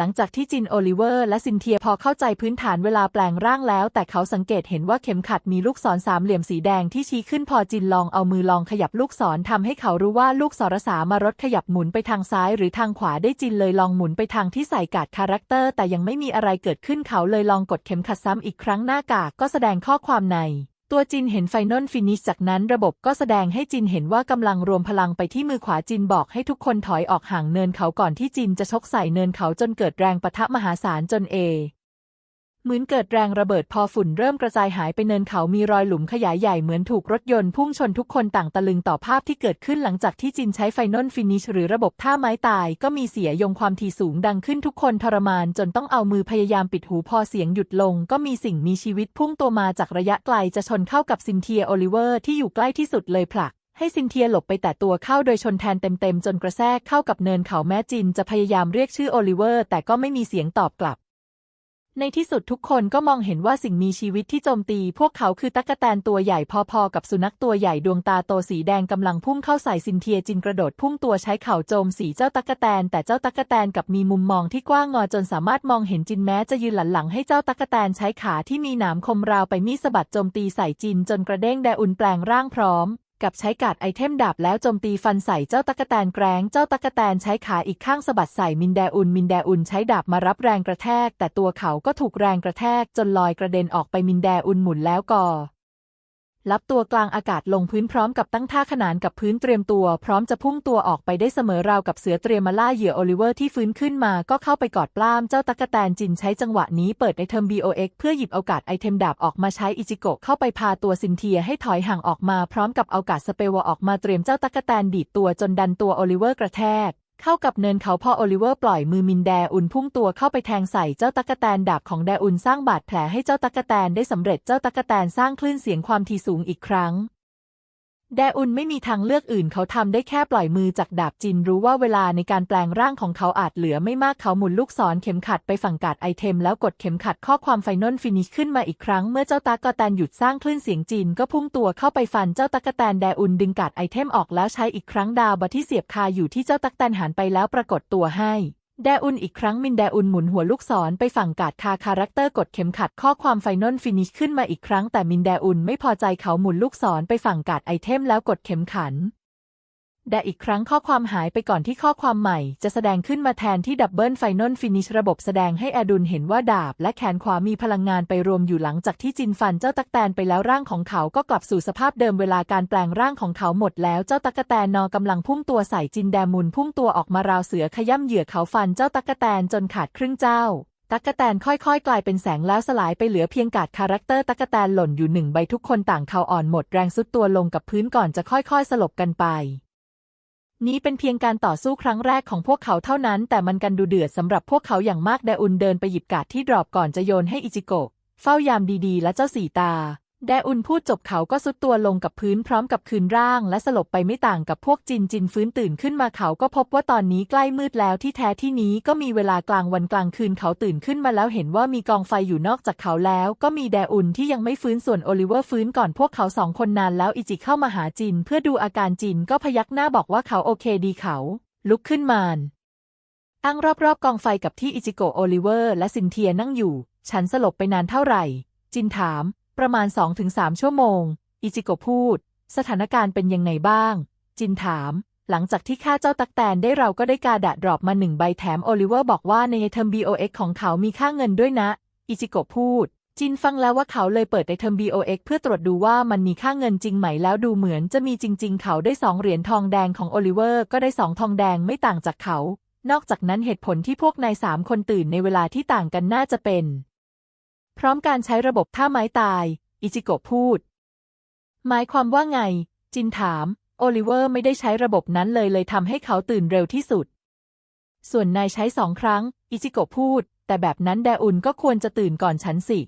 หลังจากที่จินโอลิเวอร์และซินเทียพอเข้าใจพื้นฐานเวลาแปลงร่างแล้ว แต่เขาสังเกตเห็นว่าเข็มขัดมีลูกศรสามเหลี่ยมสีแดงที่ชี้ขึ้นพอจินลองเอามือลองขยับลูกศรทำให้เขารู้ว่าลูกศรสามารถขยับหมุนไปทางซ้าย หรือทางขวาได้จินเลยลองหมุนไปทางที่ใส่กาดคาแรคเตอร์ แต่ยังไม่มีอะไรเกิดขึ้นเขาเลยลองกดเข็มขัดซ้ำอีกครั้งหน้ากากก็แสดงข้อความใน ตัวจินเห็นไฟนอลฟินิชจากนั้นระบบก็แสดงให้จินเห็นว่ากำลังรวมพลังไปที่มือขวาจินบอกให้ทุกคนถอยออกห่างเนินเขาก่อนที่จินจะชกใส่เนินเขาจนเกิดแรงปะทะมหาศาลจนเอ เหมือนเกิดแรงระเบิดพอฝุ่นเริ่มกระจายหายไปเนินเขามีรอยหลุมขยายใหญ่เหมือนถูกรถยนต์พุ่งชนทุกคนต่างตะลึงต่อภาพที่เกิดขึ้นหลังจากที่จินใช้ไฟนอลฟินิชหรือระบบท่าไม้ตาย ก็มีเสียยงความถี่สูงดังขึ้นทุกคนทรมาน จนต้องเอามือพยายามปิดหูพอเสียงหยุดลง ก็มีสิ่งมีชีวิตพุ่งตัวมาจากระยะไกลจะชนเข้ากับซินเทียโอลิเวอร์ที่อยู่ใกล้ที่สุดเลยผลักให้ซินเทียหลบไปแต่ตัวเข้าโดยชนแทนเต็มๆ จนกระแทกเข้ากับเนินเขาแม้จินจะพยายามเรียกชื่อโอลิเวอร์ แต่ก็ไม่มีเสียงตอบกลับ ในที่สุดทุกคนก็มองเห็นว่าสิ่งมีชีวิตที่โจมตี พวกเขาคือตั๊กแตนตัวใหญ่พอๆ กับสุนัขตัวใหญ่ดวงตาโตสีแดงกำลังพุ่งเข้าใส่ซินเทียจินกระโดดพุ่งตัวใช้เข่าโจมสีเจ้าตั๊กแตนแต่เจ้าตั๊กแตนกับมีมุมมองที่กว้างงอจนสามารถมองเห็นจินแม้จะยืนหลันหลังให้เจ้าตั๊กแตนใช้ขาที่มีหนามคมราวไปมีสะบัดโจมตีใส่จินจนกระเด้งแดอุนแปลงร่างพร้อม กับใช้กาดไอเทมดาบแล้วโจมตีฟันใส่เจ้าตะกแตนแกรงเจ้าตะกแตนใช้ขาอีกข้างสะบัดใส่มินแดอุนมินแดอุนใช้ดาบมารับแรงกระแทก แต่ตัวเขาก็ถูกแรงกระแทกจนลอยกระเด็นออกไปมินแดอุนหมุนแล้วก่อ รับตัวกลางอากาศลงพื้นพร้อมกับตั้งท่าขนานกับพื้นเตรียมตัว พร้อมจะพุ่งตัวออกไปได้เสมอราวกับเสือเตรียมมาล่าเหยื่อโอลิเวอร์ที่ฟื้นขึ้นมาก็เข้าไปกอดปล้ามเจ้าตักแตนจินใช้จังหวะนี้เปิดไอเทม BOX เพื่อหยิบโอกาสไอเทมดาบออกมาใช้อิจิโกะเข้าไปพาตัวซินเทียให้ถอยห่างออกมาพร้อมกับเอากาศสเปรย์วออกมาเตรียมเจ้าตักแตนดีดตัวจนดันตัวโอลิเวอร์กระแทก เข้ากับเนินเขาพอโอลิเวอร์ปล่อยมือมินแดอุนพุ่งตัวเข้าไปแทงใส่เจ้าตั๊กแตนดาบของแดอุนสร้างบาดแผลให้เจ้าตั๊กแตนได้สำเร็จเจ้าตั๊กแตนสร้างคลื่นเสียงความถี่สูงอีกครั้ง แดอุนไม่มีทางเลือกอื่นเขาทำได้แค่ปล่อยมือจากดาบจินรู้ว่าเวลาในการแปลงร่างของเขาอาจเหลือไม่มากเขาหมุนลูกศรเข็มขัดไปฝั่งกาดไอเทม แล้วกดเข็มขัดข้อความไฟนอลฟินิชขึ้นมาอีกครั้งเมื่อเจ้าตากแตนหยุดสร้างคลื่นเสียงจีนก็พุ่งตัวเข้าไปฟันเจ้าตากแตนแดอุนดึงกาดไอเทมออกแล้วใช้อีกครั้งดาวบัที่เสียบคาอยู่ที่เจ้าตักแตนหันไปแล้วปรากฏตัวให้ แดอุนอีกครั้งมินแดอุนหมุนหัวลูกศรไปฝั่งกาดคาคาแรคเตอร์กดเข็มขัดข้อความไฟนอลฟินิชขึ้นมาอีกครั้งแต่มินแดอุนไม่พอใจเขาหมุนลูกศรไปฝั่งกาดไอเทมแล้วกดเข็มขัน แดอีกครั้งข้อความหายไปก่อนที่ข้อความใหม่ จะแสดงขึ้นมาแทนที่ดับเบิลไฟนอลฟินิชระบบแสดงให้อดุลเห็นว่าดาบ และแขนขวามีพลังงานไปรวมอยู่หลังจากที่จินฟันเจ้าตักแตนไปแล้วร่างของเขาก็กลับสู่สภาพเดิมเวลาการแปลงร่างของเขาหมดแล้วเจ้าตักแตนนอกำลังพุ่งตัวใส่จินแดมุนพุ่งตัวออกมาราวเสือขย่ำเหยื่อเขาฟันเจ้าตักแตนจนขาดครึ่งเจ้าตั๊กแตนค่อยๆ กลายเป็นแสงแล้วสลายไปเหลือเพียงกาดคาแรคเตอร์ตั๊กแตนหล่นอยู่หนึ่งใบทุกคนต่างเขาอ่อนหมดแรงสุดตัวลงกับพื้นก่อนจะค่อยๆ สลบกันไป นี้เป็นเพียงการต่อสู้ครั้งแรกของพวกเขาเท่านั้น แต่มันกันดูเดือดสำหรับพวกเขาอย่างมากไดอุนเดินไปหยิบกาดที่ดรอปก่อนจะโยนให้อิจิโกะเฝ้ายามดีๆ และเจ้าสีตา แดอุนพูดจบเขาก็สุดตัวลงกับพื้นพร้อมกับคืนร่าง และสลบไปไม่ต่างกับพวกจินจินฟื้นตื่นขึ้นมาเขาก็พบว่าตอนนี้ใกล้มืดแล้วที่แท้ที่นี้ก็มีเวลากลางวันกลางคืนเขาตื่นขึ้นมาแล้วเห็นว่ามีกองไฟอยู่นอกจากเขาแล้ว ก็มีแดอุนที่ยังไม่ฟื้นส่วนโอลิเวอร์ฟื้นก่อนพวกเขาสองคนนานแล้วอิจิเข้ามาหาจิน เพื่อดูอาการจินก็พยักหน้าบอกว่าเขาโอเคดีเขา ลุกขึ้นมานตั้งรอบๆกองไฟกับที่อิจิโกโอลิเวอร์ และซินเทียนั่งอยู่ ฉันสลบไปนานเท่าไหร่ จินถาม ประมาณ 2-3 ชั่วโมง อิจิโกะพูด สถานการณ์เป็นยังไงบ้าง จินถาม หลังจากที่ข้าเจ้าตักแตนได้เราก็ได้กาดะดรอปมาหนึ่งใบแถมโอลิเวอร์บอกว่าในไอเทม BOX ของเขามีค่าเงินด้วยนะ อิจิโกะพูด จินฟังแล้วว่าเขาเลยเปิดไอเทอม BOX เพื่อตรวจดูว่ามันมีค่าเงินจริงไหมแล้วดูเหมือนจะมีจริง ๆ เขาได้สองเหรียญทองแดงของโอลิเวอร์ก็ได้สองทองแดงไม่ต่างจากเขา นอกจากนั้นเหตุผลที่พวกนายสามคนตื่นในเวลาที่ต่างกันน่าจะเป็น พร้อมการใช้ระบบท่าไม้ตาย อิจิโกะพูด หมายความว่าไง จินถาม โอลิเวอร์ไม่ได้ใช้ระบบนั้นเลยเลยทำให้เขาตื่นเร็วที่สุด ส่วนนายใช้สองครั้ง อิจิโกะพูด แต่แบบนั้นแดอุนก็ควรจะตื่นก่อนฉันสิ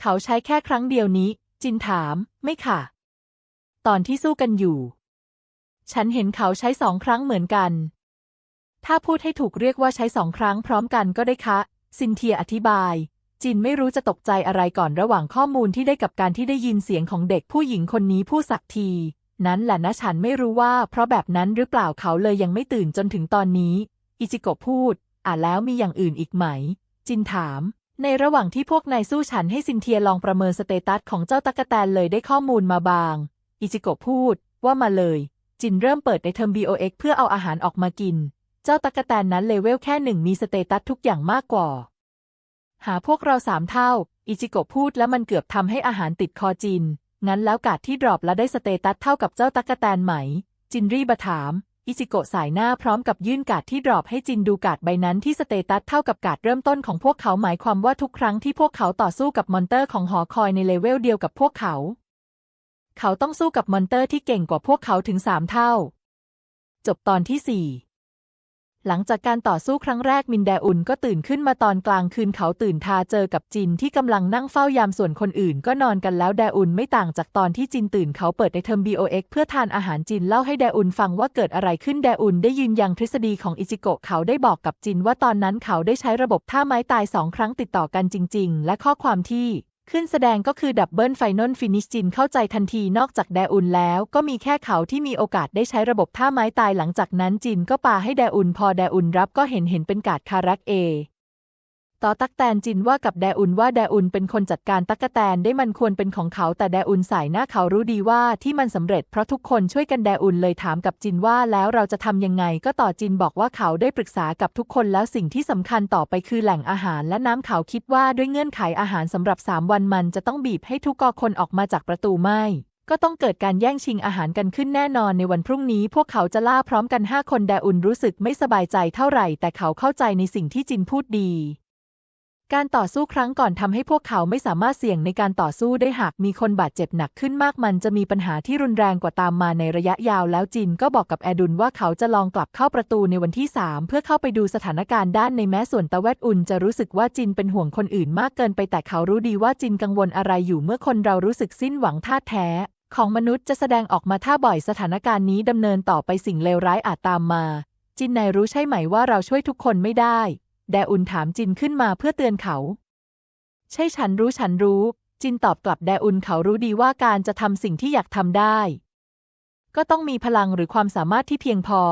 เขาใช้แค่ครั้งเดียวนี้ จินถาม ไม่ค่ะ ตอนที่สู้กันอยู่ ฉันเห็นเขาใช้สองครั้งเหมือนกัน ถ้าพูดให้ถูกเรียกว่าใช้สองครั้งพร้อมกันก็ได้คะซินเทียอธิบาย จินไม่รู้จะตกใจอะไรก่อนระหว่างข้อมูลที่ได้กับการที่ได้ยินเสียงของเด็กผู้หญิงคนนี้พูดสักที นั้นแหละนะฉันไม่รู้ว่า เพราะแบบนั้นหรือเปล่าเขาเลยยังไม่ตื่นจนถึงตอนนี้ อิจิโกะพูด อ่าแล้วมีอย่างอื่นอีกไหม จินถาม ในระหว่างที่พวกนายสู้ฉันให้ซินเทียลองประเมินสเตตัสของเจ้าตั๊กแตนเลยได้ข้อมูลมาบาง อิจิโกะพูด ว่ามาเลย จินเริ่มเปิดในเทอม BOX เพื่อเอาอาหารออกมากิน เจ้าตั๊กแตนนั้นเลเวลแค่หนึ่งมีสเตตัสทุกอย่างมากกว่า หาพวกเราสามเท่า อิจิโกะพูดแล้วมันเกือบทำให้อาหารติดคอจิน งั้นแล้วการ์ดที่ดรอปและได้สเตตัสเท่ากับเจ้าตั๊กแตนไหม จินรีบถาม อิจิโกะสายหน้าพร้อมกับยื่นการ์ดที่ดรอปให้จินดูการ์ดใบนั้นที่สเตตัสเท่ากับการ์ดเริ่มต้นของพวกเขาหมายความว่าทุกครั้งที่พวกเขาต่อสู้กับมอนเตอร์ของหอคอยในเลเวลเดียวกับพวกเขา เขาต้องสู้กับมอนเตอร์ที่เก่งกว่าพวกเขาถึงสามเท่า จบตอนที่สี่ หลังจากการต่อสู้ครั้งแรกมินแดอุนก็ตื่นขึ้นมาตอนกลางคืนเขาตื่นทาเจอกับจินที่กำลังนั่งเฝ้ายามส่วนคนอื่นก็นอนกันแล้วแดอุนไม่ต่างจากตอนที่จินตื่นเขาเปิดในเทอม BOX เพื่อทานอาหารจินเล่าให้แดอุนฟังว่าเกิดอะไรขึ้นแดอุนได้ยืนยันทฤษฎีของอิจิโกะเขาได้บอกกับจินว่าตอนนั้นเขาได้ใช้ระบบท่าไม้ตายสองครั้งติดต่อกันจริง ๆ และข้อความที่ ขึ้นแสดงก็คือดับเบิลไฟนอลฟินิชจินเข้าใจทันทีนอกจากแดอุนแล้ว ก็มีแค่เขาที่มีโอกาสได้ใช้ระบบท่าไม้ตายหลังจากนั้นจินก็ปาให้แดอุนพอแดอุนรับก็เห็นเห็นเป็นการ์ดคารักเอ ต่อตักแตนจินว่ากับแดอุนว่าแดอุนเป็นคนจัดการตักกแตนได้มันควรเป็นของเขาแต่แดอุนสายหน้าเขารู้ดีว่าที่มันสำเร็จเพราะทุกคนช่วยกันแดอุนเลยถามกับจินว่าแล้วเราจะทำยังไงก็ต่อจินบอกว่าเขาได้ปรึกษากับทุกคนแล้วสิ่งที่สำคัญต่อไปคือแหล่งอาหารและน้ำเขาคิดว่าด้วยเงื่อนไขอาหารสำหรับสามวันมันจะต้องบีบให้ทุกกอคนออกมาจากประตูไม่ก็ต้องเกิดการแย่งชิงอาหารกันขึ้นแน่นอนในวันพรุ่งนี้พวกเขาจะล่าพร้อมกันห้าคนแดอุนรู้สึกไม่สบายใจเท่าไหร่ แต่เขาเข้าใจในสิ่งที่จินพูดดี การต่อสู้ครั้งก่อนทำให้พวกเขาไม่สามารถเสี่ยงในการต่อสู้ได้หากมีคนบาดเจ็บหนักขึ้นมากมันจะมีปัญหาที่รุนแรงกว่าตามมาในระยะยาวแล้วจินก็บอกกับแอดุนว่าเขาจะลองกลับเข้าประตูในวันที่ 3 เพื่อเข้าไปดูสถานการณ์ด้านในแม้ส่วนตะแวดอุ่นจะรู้สึกว่าจินเป็นห่วงคนอื่นมากเกินไปแต่เขารู้ดีว่าจินกังวลอะไรอยู่เมื่อคนเรารู้สึกสิ้นหวังท่าแท้ของมนุษย์จะแสดงออกมาถ้าบ่อยสถานการณ์นี้ดำเนินต่อไปสิ่งเลวร้ายอาจตามมา จินนายรู้ใช่ไหมว่าเราช่วยทุกคนไม่ได้ แดอุนถามจินขึ้นมาเพื่อเตือนเขา ใช่ฉันรู้ฉันรู้ จินตอบกลับแดอุนเขารู้ดีว่าการจะทำสิ่งที่อยากทำได้ ก็ต้องมีพลังหรือความสามารถที่เพียงพอ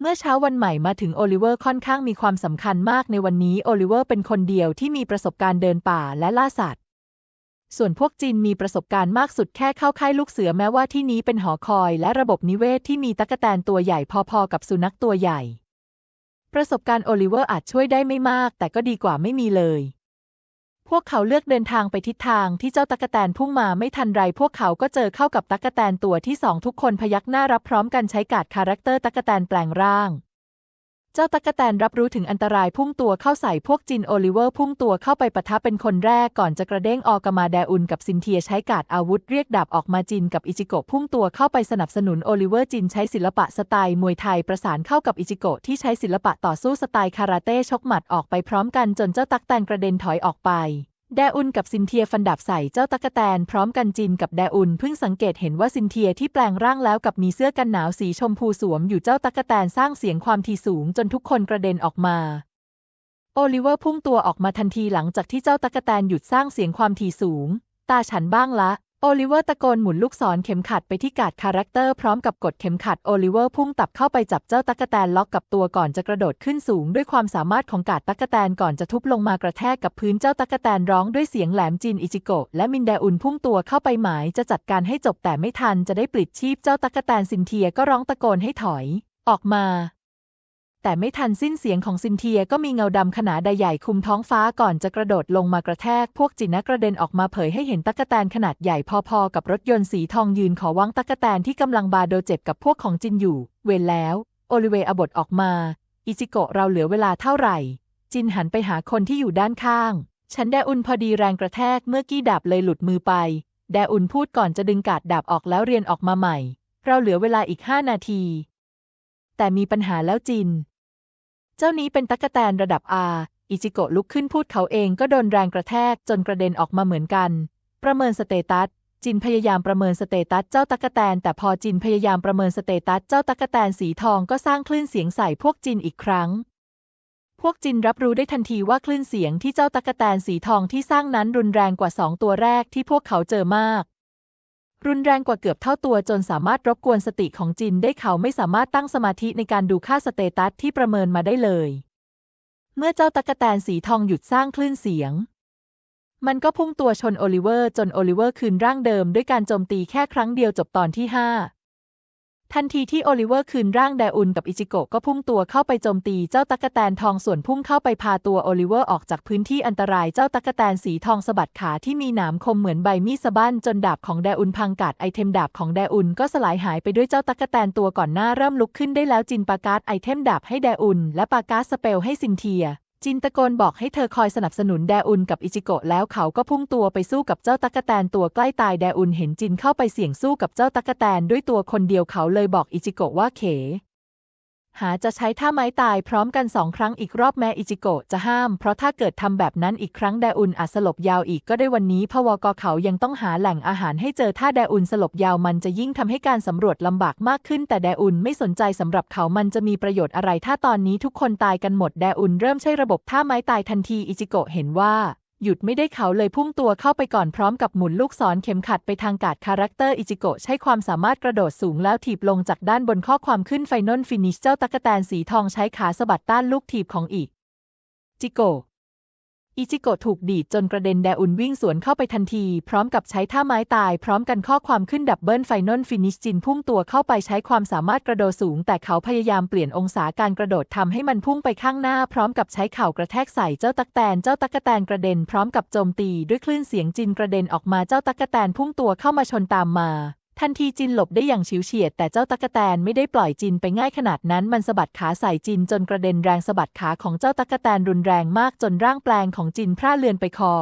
เมื่อเช้าวันใหม่มาถึงโอลิเวอร์ค่อนข้างมีความสำคัญมากในวันนี้โอลิเวอร์เป็นคนเดียวที่มีประสบการณ์เดินป่าและล่าสัตว์ ส่วนพวกจินมีประสบการณ์มากสุดแค่เข้าค่ายลูกเสือแม้ว่าที่นี้เป็นหอคอยและระบบนิเวศที่มีตักแตนตัวใหญ่พอๆกับสุนัขตัวใหญ่ ประสบการณ์โอลิเวอร์อาจช่วยได้ไม่มาก แต่ก็ดีกว่าไม่มีเลย พวกเขาเลือกเดินทางไปทิศทางที่เจ้าตั๊กแตนพุ่งมาไม่ทันไร พวกเขาก็เจอเข้ากับตั๊กแตนตัวที่สองทุกคนพยักหน้ารับพร้อมกันใช้การ์ดคาแรคเตอร์ตั๊กแตนแปลงร่าง เจ้าตั๊กแตนรับรู้ถึงอันตรายพุ่งตัวเข้าใส่พวกจินโอลิเวอร์พุ่งตัวเข้าไปปะทะเป็นคนแรกก่อนจะกระเด้งออกมาแดอุนกับซินเทียใช้กาดอาวุธเรียกดาบออกมาจินกับอิจิโกะพุ่งตัวเข้าไปสนับสนุนโอลิเวอร์จินใช้ศิลปะสไตล์มวยไทยประสานเข้ากับอิจิโกะที่ใช้ศิลปะต่อสู้สไตล์คาราเต้ชกหมัดออกไปพร้อมกันจนเจ้าตั๊กแตนกระเด็นถอยออกไป แดอุนกับซินเทียฟันดาบใส่เจ้าตะกะแตนพร้อมกันจินกับแดอุนเพิ่งสังเกตเห็นว่าซินเทียที่แปลงร่างแล้วกับมีเสื้อกันหนาวสีชมพูสวมอยู่เจ้าตะกะแตนสร้างเสียงความทีสูงจนทุกคนกระเด็นออกมาโอลิเวอร์พุ่งตัวออกมาทันทีหลังจากที่เจ้าตะกะแตนหยุดสร้างเสียงความถี่สูง ตาฉันบ้างละ โอลิเวอร์ตะโกนหมุนลูกศรเข็มขัดไปที่กาดคาแรคเตอร์พร้อมกับกดเข็มขัดโอลิเวอร์พุ่งตับเข้าไปจับเจ้าตั๊กแตนล็อกกับตัวก่อนจะกระโดดขึ้นสูงด้วยความสามารถของกาดตั๊กแตนก่อนจะทุบลงมากระแทกกับพื้นเจ้าตั๊กแตนร้องด้วยเสียงแหลมจินอิจิโกะและมินแดอุนพุ่งตัวเข้าไปหมายจะจัดการให้จบแต่ไม่ทันจะได้ปลิดชีพเจ้าตั๊กแตนซินเทียก็ร้องตะโกนให้ถอย ออกมา แต่ไม่ทันสิ้นเสียงของซินเทียก็มีเงาดำขนาดใหญ่คุมท้องฟ้าก่อนจะกระโดดลงมากระแทก พวกจินะกระเด็นออกมาเผยให้เห็นตั๊กแตนขนาดใหญ่พอๆ กับรถยนต์สีทองยืนขอวังตั๊กแตนที่กำลังบาโดเจ็บกับพวกของจินอยู่ เวรแล้ว โอลิเวย์อบทออกมา อิจิโกะเราเหลือเวลาเท่าไหร่ จินหันไปหาคนที่อยู่ด้านข้าง ฉันแดอุนพอดีแรงกระแทกเมื่อกี้ดาบเลยหลุดมือไปแดอุนพูดก่อนจะดึงกาดดาบออกแล้วเรียนออกมาใหม่ เราเหลือเวลาอีกห้านาที แต่มีปัญหาแล้วจิน เจ้านี้เป็นตั๊กแตนระดับอาอิจิโกะลุกขึ้นพูดเขาเองก็โดนแรงกระแทกจนกระเด็นออกมาเหมือนกัน ประเมินสเตตัสจินพยายามประเมินสเตตัสเจ้าตั๊กแตนแต่พอจินพยายามประเมินสเตตัสเจ้าตั๊กแตนสีทองก็สร้างคลื่นเสียงใส่พวกจินอีกครั้ง พวกจินรับรู้ได้ทันทีว่าคลื่นเสียงที่เจ้าตั๊กแตนสีทองที่สร้างนั้นรุนแรงกว่าสองตัวแรกที่พวกเขาเจอมาก รุนแรงกว่าเกือบเท่าตัวจนสามารถรบกวนสติของจินได้เขาไม่สามารถตั้งสมาธิในการดูค่าสเตตัสที่ประเมินมาได้เลย เมื่อเจ้าตั๊กแตนสีทองหยุดสร้างคลื่นเสียง มันก็พุ่งตัวชนโอลิเวอร์จนโอลิเวอร์คืนร่างเดิมด้วยการโจมตีแค่ครั้งเดียวจบตอนที่5 ทันทีที่โอลิเวอร์คืนร่างแดอุนกับอิจิโกะก็พุ่งตัวเข้าไปโจมตีเจ้าตั๊กแตนทองส่วนพุ่งเข้าไปพาตัวโอลิเวอร์ออกจากพื้นที่อันตรายเจ้าตั๊กแตนสีทองสะบัดขาที่มีหนามคมเหมือนใบมีดสะบั้นจนดาบของแดอุนพังกาดไอเทมดาบของแดอุนก็สลายหายไปด้วยเจ้าตั๊กแตนตัวก่อนหน้าเริ่มลุกขึ้นได้แล้วจินปาการ์ดไอเทมดาบให้แดอุนและปาการ์ดสเปลให้ซินเทีย จินตะโกนบอกให้เธอคอยสนับสนุนแดอุนกับอิจิโกะแล้วเขาก็พุ่งตัวไปสู้กับเจ้าตั๊กแตนตัวใกล้ตายแดอุนเห็นจินเข้าไปเสี่ยงสู้กับเจ้าตั๊กแตนด้วยตัวคนเดียวเขาเลยบอกอิจิโกะว่าเข หาจะใช้ท่าไม้ตายพร้อมกันสองครั้งอีกรอบแม้อิจิโกะจะห้าม เพราะถ้าเกิดทำแบบนั้นอีกครั้งแดอุนอาจสลบยาวอีกก็ได้วันนี้พวกเขายังต้องหาแหล่งอาหารให้เจอถ้าแดอุนสลบยาวมันจะยิ่งทำให้การสำรวจลำบากมากขึ้น แต่แดอุนไม่สนใจสำหรับเขามันจะมีประโยชน์อะไรถ้าตอนนี้ทุกคนตายกันหมดแดอุนเริ่มใช้ระบบท่าไม้ตายทันทีอิจิโกะเห็นว่า หยุดไม่ได้เขาเลยพุ่งตัวเข้าไปก่อนพร้อมกับหมุนลูกศรเข็มขัดไปทางกาดคาแรคเตอร์อิจิโกะใช้ความสามารถกระโดดสูงแล้วถีบลงจากด้านบนข้อความขึ้นไฟนอลฟินิชเจ้าตักกแตนสีทองใช้ขาสะบัดต้านลูกถีบของอีกจิโกะ อิจิโกะถูกดีดจนกระเด็นแดอุนวิ่งสวนเข้าไปทันที พร้อมกับใช้ท่าไม้ตายพร้อมกันข้อความขึ้นดับเบิลไฟนอลฟินิชจินพุ่งตัวเข้าไปใช้ความสามารถกระโดดสูง แต่เขาพยายามเปลี่ยนองศาการกระโดดทำให้มันพุ่งไปข้างหน้า พร้อมกับใช้เข่ากระแทกใส่เจ้าตักแตนเจ้าตักแตนกระเด็นพร้อมกับโจมตีด้วยคลื่นเสียงจินกระเด็นออกมาเจ้าตักแตนพุ่งตัวเข้ามาชนตามมา ทันทีจินหลบได้อย่างฉิวเฉียด แต่เจ้าตั๊กแตนไม่ได้ปล่อยจินไปง่ายขนาดนั้น มันสะบัดขาใส่จินจนกระเด็นแรงสะบัดขาของเจ้าตั๊กแตนรุนแรงมากจนร่างแปลงของจินพร่าเลือนไปคอ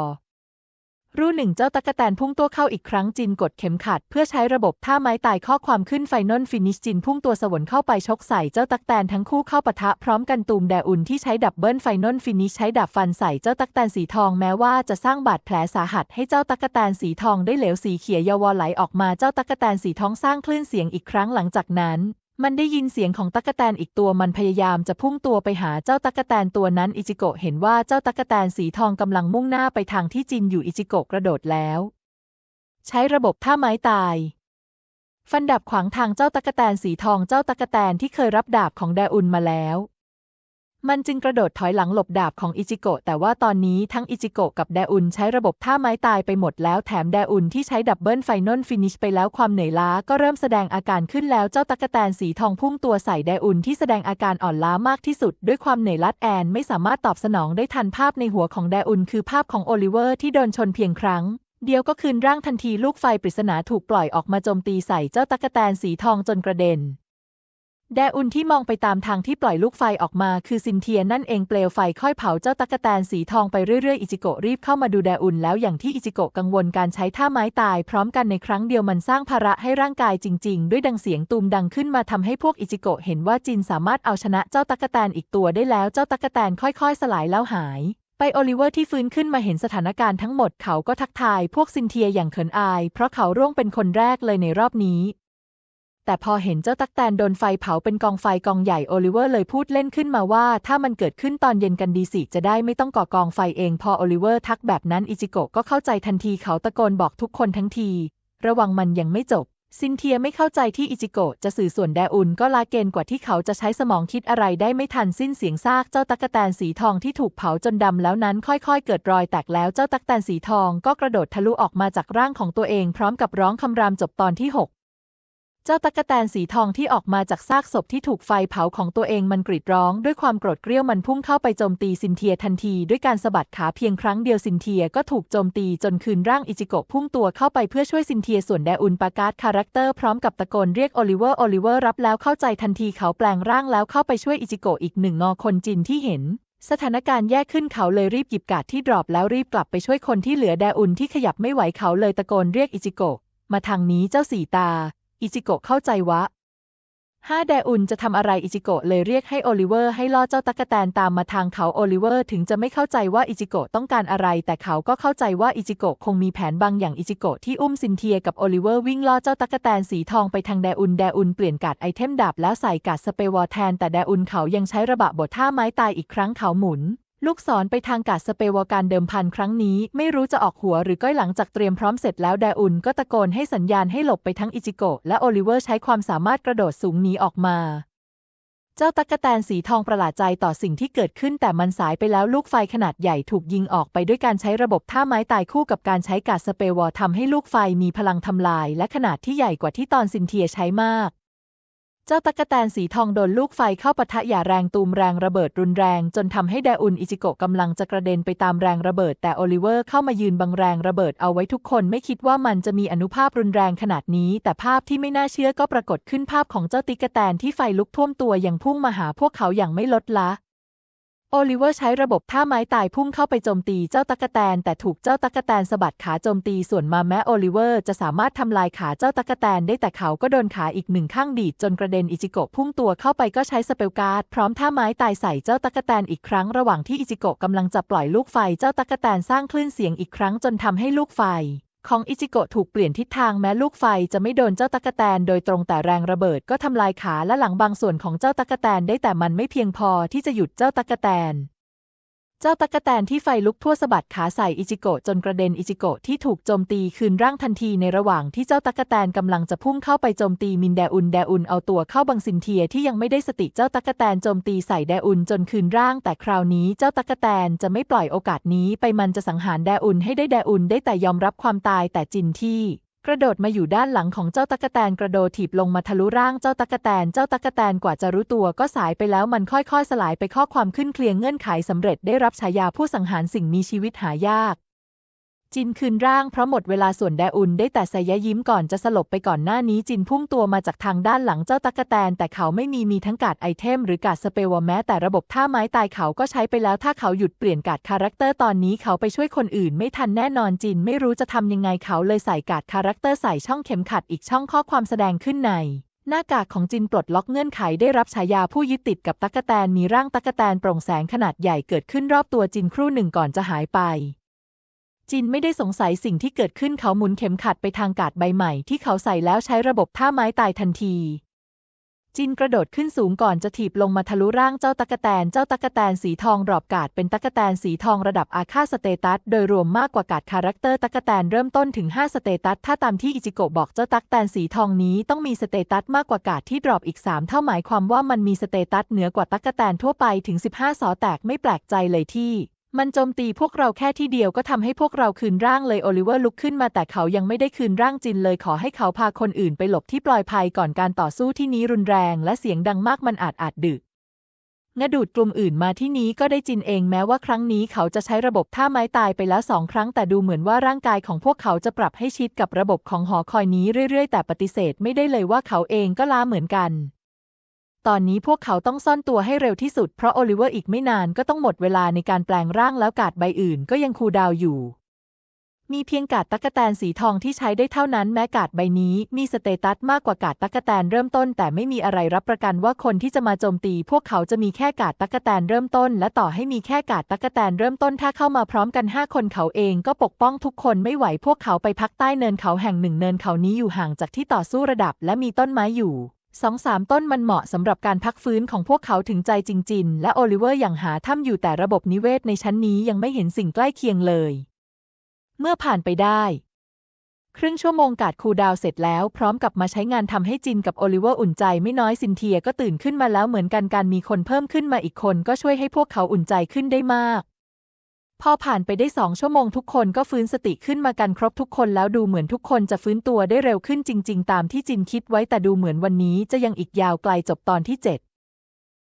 รู้หนึ่งเจ้าตั๊กแตนพุ่งตัวเข้าอีกครั้งจินกดเข็มขัด เพื่อใช้ระบบท่าไม้ตายข้อความขึ้นไฟนอลฟินิชจินพุ่งตัวสวนเข้าไปชกใส่เจ้าตั๊กแตนทั้งคู่เข้าปะทะพร้อมกันตูมแดอุนที่ใช้ดับเบิลไฟนอลฟินิชใช้ดาบฟันใส่เจ้าตั๊กแตนสีทองแม้ว่าจะสร้างบาดแผลสาหัสให้เจ้าตั๊กแตนสีทองได้เหลวสีเขียวยาวไหลออกมาเจ้าตั๊กแตนสีทองสร้างคลื่นเสียงอีกครั้งหลังจากนั้น มันได้ยินเสียงของตั๊กแตนอีกตัวมันพยายามจะพุ่งตัวไปหาเจ้าตั๊กแตนตัวนั้นอิจิโกะเห็นว่าเจ้าตั๊กแตนสีทองกำลังมุ่งหน้าไปทางที่จินอยู่อิจิโกะกระโดดแล้ว ใช้ระบบท่าไม้ตาย ฟันดาบขวางทางเจ้าตั๊กแตนสีทองเจ้าตั๊กแตนที่เคยรับดาบของแดอุนมาแล้ว มันจึงกระโดดถอยหลังหลบดาบของอิจิโกะแต่ว่าตอนนี้ทั้งอิจิโกะกับแดอุนใช้ระบบท่าไม้ตายไปหมดแล้วแถมแดอุนที่ใช้ดับเบิลไฟนอลฟินิชไปแล้วความเหนื่อยล้าก็เริ่มแสดงอาการขึ้นแล้วเจ้าตั๊กแตนสีทองพุ่งตัวใส่แดอุนที่แสดงอาการอ่อนล้ามากที่สุด ด้วยความเหนื่อยลัดแอนไม่สามารถตอบสนองได้ทันภาพในหัวของแดอุนคือภาพของโอลิเวอร์ที่โดนชนเพียงครั้งเดียวก็คืนร่างทันทีลูกไฟปริศนาถูกปล่อยออกมาโจมตีใส่เจ้าตั๊กแตนสีทองจนกระเด็น แดอุนที่มองไปตามทางที่ปล่อยลูกไฟออกมาคือซินเทียนั่นเองเปลวไฟค่อยเผาเจ้าตั๊กแตนสีทองไปเรื่อยๆ อิจิโกะรีบเข้ามาดูแดอุนแล้วอย่างที่อิจิโกะกังวลการใช้ท่าไม้ตายพร้อมกันในครั้งเดียวมันสร้างภาระให้ร่างกายจริง ๆ ด้วยดังเสียงตูมดังขึ้นมาทำให้พวกอิจิโกะเห็นว่าจินสามารถเอาชนะเจ้าตั๊กแตนอีกตัวได้แล้วเจ้าตั๊กแตนค่อยๆ สลายแล้วหายไปโอลิเวอร์ที่ฟื้นขึ้นมาเห็นสถานการณ์ทั้งหมดเขาก็ทักทายพวกซินเทียอย่างเขินอาย เพราะเขาร่วงเป็นคนแรกเลยในรอบนี้ แต่พอเห็นเจ้าตักแตนโดนไฟเผาเป็นกองไฟกองใหญ่โอลิเวอร์เลยพูดเล่นขึ้นมาว่า ถ้ามันเกิดขึ้นตอนเย็นกันดีสิจะได้ไม่ต้องก่อกองไฟเอง พอโอลิเวอร์ทักแบบนั้นอิจิโกะก็เข้าใจทันทีเขาตะโกนบอกทุกคนทั้งที ระวังมันยังไม่จบ ซินเทียไม่เข้าใจที่อิจิโกะจะสื่อส่วนแดอุนก็ลาเกนกว่าที่เขาจะใช้สมองคิดอะไรได้ไม่ทันสิ้นเสียงซากเจ้าตักแตนสีทองที่ถูกเผาจนดำแล้วนั้นค่อยๆ เกิดรอยแตกแล้วเจ้าตักแตนสีทองก็กระโดดทะลุออกมาจากร่างของตัวเอง พร้อมกับร้องคำรามจบตอนที่ 6 เจ้าตั๊กแตนสีทองที่ออกมาจากซากศพที่ถูกไฟเผาของตัวเองมันกรีดร้องด้วยความโกรธเกรี้ยวมันพุ่งเข้าไปโจมตีซินเทียทันทีด้วยการสะบัดขาเพียงครั้งเดียวซินเทียก็ถูกโจมตีจนคืนร่างอิจิโกะพุ่งตัวเข้าไปเพื่อช่วยซินเทียส่วนแดอุนปาการ์ดคาแรคเตอร์พร้อมกับตะโกนเรียกโอลิเวอร์โอลิเวอร์รับแล้วเข้าใจทันทีเขาแปลงร่างแล้วเข้าไปช่วยอิจิโกะอีกหนึ่งงอคนจินที่เห็นสถานการณ์แย่ขึ้นเขาเลยรีบหยิบกาดที่ดรอปแล้วรีบกลับไปช่วยคนที่เหลือแดอุนที่ขยับไม่ไหวเขาเลยตะโกนเรียกอิจิโกะมาทางนี้เจ้าสีตา อิจิโกะเข้าใจวะห้าแดอุนจะทำอะไรอิจิโกะเลยเรียกให้โอลิเวอร์ให้ล่อเจ้าตั๊กแตนตามมาทางเขาโอลิเวอร์ถึงจะไม่เข้าใจว่าอิจิโกะต้องการอะไร แต่เขาก็เข้าใจว่าอิจิโกะคงมีแผนบางอย่างอิจิโกะที่อุ้มซินเทียกับโอลิเวอร์วิ่งล่อเจ้าตั๊กแตนสีทองไปทางแดอุนแดอุนเปลี่ยนการ์ดไอเทมดาบแล้วใส่การ์ดสเปวอร์แทนแต่แดอุนเขายังใช้ระบะบทท่าไม้ตายอีกครั้งเขาหมุน ลูกศรไปทางกาดสเปวอการเดิมพันครั้งนี้ ไม่รู้จะออกหัวหรือก้อยหลังจากเตรียมพร้อมเสร็จแล้วแดอุนก็ตะโกนให้สัญญาณให้หลบไปทั้งอิจิโกะและโอลิเวอร์ใช้ความสามารถกระโดดสูงหนีออกมา เจ้าตั๊กแตนสีทองประหลาดใจต่อสิ่งที่เกิดขึ้นแต่มันสายไปแล้วลูกไฟขนาดใหญ่ถูกยิงออกไปด้วยการใช้ระบบท่าไม้ตายคู่กับการใช้กาดสเปวอทำให้ลูกไฟมีพลังทำลาย และขนาดที่ใหญ่กว่าที่ตอนซินเทียใช้มาก จ้าตั๊กแตนสีทองโดนลูกไฟเข้าปะทะอย่าแรงตูมแรงระเบิดรุนแรง จนทำให้ไดอุนอิจิโกะกำลังจะกระเด็นไปตามแรงระเบิด แต่โอลิเวอร์เข้ามายืนบังแรงระเบิดเอาไว้ทุกคนไม่คิดว่ามันจะมีอนุภาพรุนแรงขนาดนี้ แต่ภาพที่ไม่น่าเชื่อก็ปรากฏขึ้นภาพของเจ้าติกะแตนที่ไฟลุกท่วมตัวอย่างพุ่งมาหาพวกเขาอย่างไม่ลดละ โอลิเวอร์ใช้ระบบท่าไม้ตายพุ่งเข้าไปโจมตีเจ้าตั๊กแตน แต่ถูกเจ้าตั๊กแตนสะบัดขาโจมตีส่วนมาแม้โอลิเวอร์จะสามารถทำลายขาเจ้าตั๊กแตนได้แต่เขาก็โดนขาอีกหนึ่งข้างดีดจนกระเด็นอิจิโกะพุ่งตัวเข้าไปก็ใช้สเปลการ์ดพร้อมท่าไม้ตายใส่เจ้าตั๊กแตนอีกครั้งระหว่างที่อิจิโกะกำลังจะปล่อยลูกไฟเจ้าตั๊กแตนสร้างคลื่นเสียงอีกครั้งจนทำให้ลูกไฟ ของอิจิโกะถูกเปลี่ยนทิศทางแม้ลูกไฟจะไม่โดนเจ้าตั๊กแตนโดยตรงแต่แรงระเบิดก็ทำลายขาและหลังบางส่วนของเจ้าตั๊กแตนได้แต่มันไม่เพียงพอที่จะหยุดเจ้าตั๊กแตน เจ้าตั๊กแตนที่ไฟลุกทั่วสะบัดขาใส่อิจิโกะจนกระเด็นอิจิโกะที่ถูกโจมตีคืนร่างทันทีในระหว่างที่เจ้าตั๊กแตนกำลังจะพุ่งเข้าไปโจมตีมินแดอุนแดอุนเอาตัวเข้าบังซินเทียที่ยังไม่ได้สติเจ้าตั๊กแตนโจมตีใส่แดอุนจนคืนร่าง แต่คราวนี้เจ้าตั๊กแตนจะไม่ปล่อยโอกาสนี้ไปมันจะสังหารแดอุนให้ได้แดอุนได้แต่ยอมรับความตายแต่จินที่ กระโดดมาอยู่ด้านหลังของเจ้าตั๊กแตนกระโดดถีบลงมาทะลุร่างเจ้าตั๊กแตนเจ้าตั๊กแตนกว่าจะรู้ตัวก็สายไปแล้วมันค่อยๆ สลายไปข้อความขึ้นเคลียงเงื่อนไขสำเร็จได้รับฉายาผู้สังหารสิ่งมีชีวิตหายาก จินคืนร่างเพราะหมดเวลาส่วนแดอุนได้แต่สยะยิ้มก่อนจะสลบไปก่อนหน้านี้จินพุ่งตัวมาจากทางด้านหลังเจ้าตั๊กแตนแต่เขาไม่มีมีทั้งกาดไอเทมหรือกาดสเปวแม้แต่ระบบท่าไม้ตายเขาก็ใช้ไปแล้วถ้าเขาหยุดเปลี่ยนกาดคาแรคเตอร์ตอนนี้เขาไปช่วยคนอื่นไม่ทันแน่นอนจินไม่รู้จะทำยังไงเขาเลยใส่กาดคาแรคเตอร์ใส่ช่องเข็มขัดอีกช่องข้อความแสดงขึ้นในหน้ากากของจินปลดล็อกเงื่อนไขได้รับฉายาผู้ยึดติดกับตั๊กแตนมีร่างตั๊กแตนโปร่งแสงขนาดใหญ่เกิดขึ้นรอบตัวจินครู่หนึ่งก่อนจะหายไป จินไม่ได้สงสัยสิ่งที่เกิดขึ้นเขาหมุนเข็มขัดไปทางกาดใบใหม่ที่เขาใส่แล้วใช้ระบบท่าไม้ตายทันที จินกระโดดขึ้นสูงก่อนจะถีบลงมาทะลุร่างเจ้าตักแตนเจ้าตักแตนสีทองรอบกาดเป็นตักแตนสีทองระดับอาฆาตสเตตัสโดยรวมมากกว่ากาดคาแรคเตอร์ตักแตนเริ่มต้นถึง 5 สเตตัสถ้าตามที่อิจิโกะบอกเจ้าตักแตนสีทองนี้ต้องมีสเตตัสมากกว่ากาดที่ดรอปอีก 3 เท่าหมายความว่ามันมีสเตตัสเหนือกว่าตักแตนทั่วไปถึง 15 สอแตกไม่แปลกใจเลยที่ มันโจมตีพวกเราแค่ที่เดียวก็ทำให้พวกเราคืนร่างเลยโอลิเวอร์ลุกขึ้นมาแต่เขายังไม่ได้คืนร่างจินเลยขอให้เขาพาคนอื่นไปหลบที่ปลอยภัยก่อนการต่อสู้ที่นี้รุนแรงและเสียงดังมากมันอาจอาจดึกงดูดกลุ่มอื่นมาที่นี้ก็ได้จินเองแม้ว่าครั้งนี้เขาจะใช้ระบบท่าไม้ตายไปแล้วสองครั้งแต่ดูเหมือนว่าร่างกายของพวกเขาจะปรับให้ชิดกับระบบของหอคอยนี้เรื่อยๆ แต่ปฏิเสธไม่ได้เลยว่าเขาเองก็ล้าเหมือนกัน ตอนนี้พวกเขาต้องซ่อนตัวให้เร็วที่สุดเพราะโอลิเวอร์อีกไม่นานก็ต้องหมดเวลาในการแปลงร่างแล้วกาดใบอื่นก็ยังคูดาวอยู่ มีเพียงกาดตั๊กแตนสีทองที่ใช้ได้เท่านั้นแม้กาดใบนี้มีสเตตัสมากกว่ากาดตั๊กแตนเริ่มต้น แต่ไม่มีอะไรรับประกันว่าคนที่จะมาโจมตี พวกเขาจะมีแค่กาดตั๊กแตนเริ่มต้น และต่อให้มีแค่กาดตั๊กแตนเริ่มต้นถ้าเข้ามาพร้อมกันห้าคนเขาเองก็ปกป้องทุกคนไม่ไหวพวกเขาไปพักใต้เนินเขาแห่งหนึ่งเนินเขานี้อยู่ห่างจากที่ต่อสู้ระดับ และมีต้นไม้อยู่ สองสามต้นมันเหมาะสำหรับการพักฟื้นของพวกเขาถึงใจจริง ๆ และโอลิเวอร์อย่างหาถ้ำอยู่แต่ระบบนิเวศในชั้นนี้ยังไม่เห็นสิ่งใกล้เคียงเลย เมื่อผ่านไปได้ ครึ่งชั่วโมงกาดคูดาวเสร็จแล้วพร้อมกับมาใช้งานทำให้จินกับโอลิเวอร์อุ่นใจไม่น้อยซินเทียก็ตื่นขึ้นมาแล้วเหมือนกันการมีคนเพิ่มขึ้นมาอีกคนก็ช่วยให้พวกเขาอุ่นใจขึ้นได้มาก พอผ่านไปได้สองชั่วโมงทุกคนก็ฟื้นสติขึ้นมากันครบทุกคนแล้วดูเหมือนทุกคนจะฟื้นตัวได้เร็วขึ้นจริง ๆ ตามที่จินคิดไว้แต่ดูเหมือนวันนี้จะยังอีกยาวไกลจบตอนที่เจ็ด